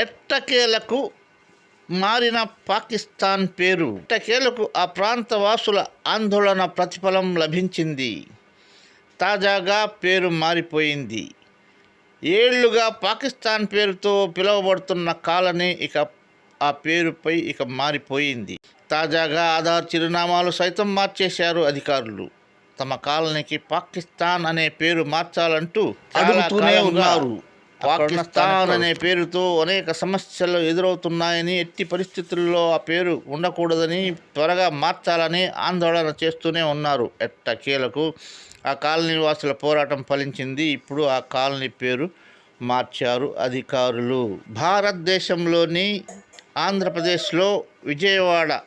ఎట్టకేలకు మారిన పాకిస్తాన్ పేరు. ఎట్టకేలకు ఆ ప్రాంత వాసుల ఆందోళన ప్రతిఫలం లభించింది. తాజాగా పేరు మారిపోయింది. ఏళ్ళుగా పాకిస్తాన్ పేరుతో పిలువబడుతున్న కాలనీ ఇక ఆ పేరుపై ఇక మారిపోయింది. తాజాగా ఆధార్ చిరునామాలు సైతం మార్చేశారు అధికారులు. తమ కాలనీకి పాకిస్తాన్ అనే పేరు మార్చాలంటూ అడుగుతూనే ఉన్నారు. పాకిస్తాన్ అనే పేరుతో అనేక సమస్యలు ఎదురవుతున్నాయని ఎట్టి పరిస్థితుల్లో ఆ పేరు ఉండకూడదని త్వరగా మార్చాలని ఆందోళన చేస్తూనే ఉన్నారు. ఎట్టకేలకు ఆ కాలనీ వాసుల పోరాటం ఫలించింది. ఇప్పుడు ఆ కాలనీ పేరు మార్చారు అధికారులు. భారతదేశంలోని ఆంధ్రప్రదేశ్లో విజయవాడ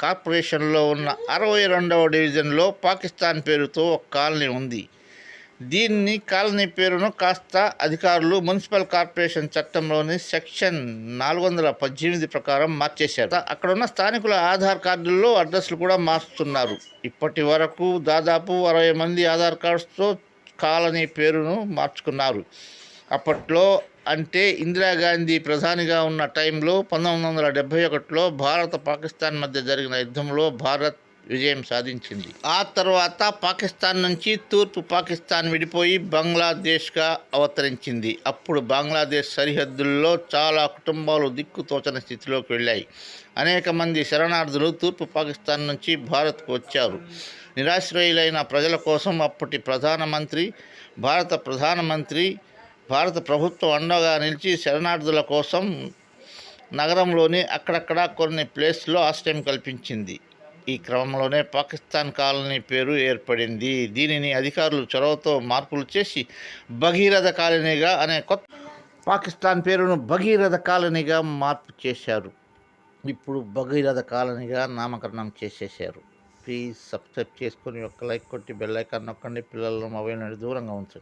కార్పొరేషన్లో ఉన్న అరవై రెండవ డివిజన్లో పాకిస్తాన్ పేరుతో ఒక కాలనీ ఉంది. దీన్ని కాలనీ పేరును కాస్త అధికారులు మున్సిపల్ కార్పొరేషన్ చట్టంలోని సెక్షన్ నాలుగు వందల పద్దెనిమిది ప్రకారం మార్చేశారు. అక్కడ ఉన్న స్థానికుల ఆధార్ కార్డుల్లో అడ్రస్లు కూడా మారుస్తున్నారు ఇప్పటి వరకు దాదాపు అరవై మంది ఆధార్ కార్డ్స్తో కాలనీ పేరును మార్చుకున్నారు. అప్పట్లో అంటే ఇందిరాగాంధీ ప్రధానిగా ఉన్న టైంలో పంతొమ్మిది వందల డెబ్భై ఒకటిలో భారత పాకిస్తాన్ మధ్య జరిగిన యుద్ధంలో భారత్ విజయం సాధించింది. ఆ తర్వాత పాకిస్తాన్ నుంచి తూర్పు పాకిస్తాన్ విడిపోయి బంగ్లాదేశ్గా అవతరించింది. అప్పుడు బంగ్లాదేశ్ సరిహద్దుల్లో చాలా కుటుంబాలు దిక్కుతోచని స్థితిలోకి వెళ్ళాయి. అనేక మంది శరణార్థులు తూర్పు పాకిస్తాన్ నుంచి భారత్కు వచ్చారు. నిరాశ్రయులైన ప్రజల కోసం అప్పటి ప్రధానమంత్రి భారత ప్రధానమంత్రి భారత ప్రభుత్వం అండగా నిలిచి శరణార్థుల కోసం నగరంలోని అక్కడక్కడ కొన్ని ప్లేస్లో ఆశ్రయం కల్పించింది. ఈ క్రమంలోనే పాకిస్తాన్ కాలనీ పేరు ఏర్పడింది. దీనిని అధికారులు చొరవతో మార్పులు చేసి భగీరథ కాలనీగా అనే కొత్త పాకిస్తాన్ పేరును భగీరథ కాలనీగా మార్పు చేశారు. ఇప్పుడు భగీరథ కాలనీగా నామకరణం చేసేసారు ప్లీజ్ సబ్స్క్రైబ్ చేసుకొని ఒక లైక్ కొట్టి బెల్ ఐకాన్ నొక్కండి. పిల్లలను మొబైల్ నుండి దూరంగా ఉంచండి.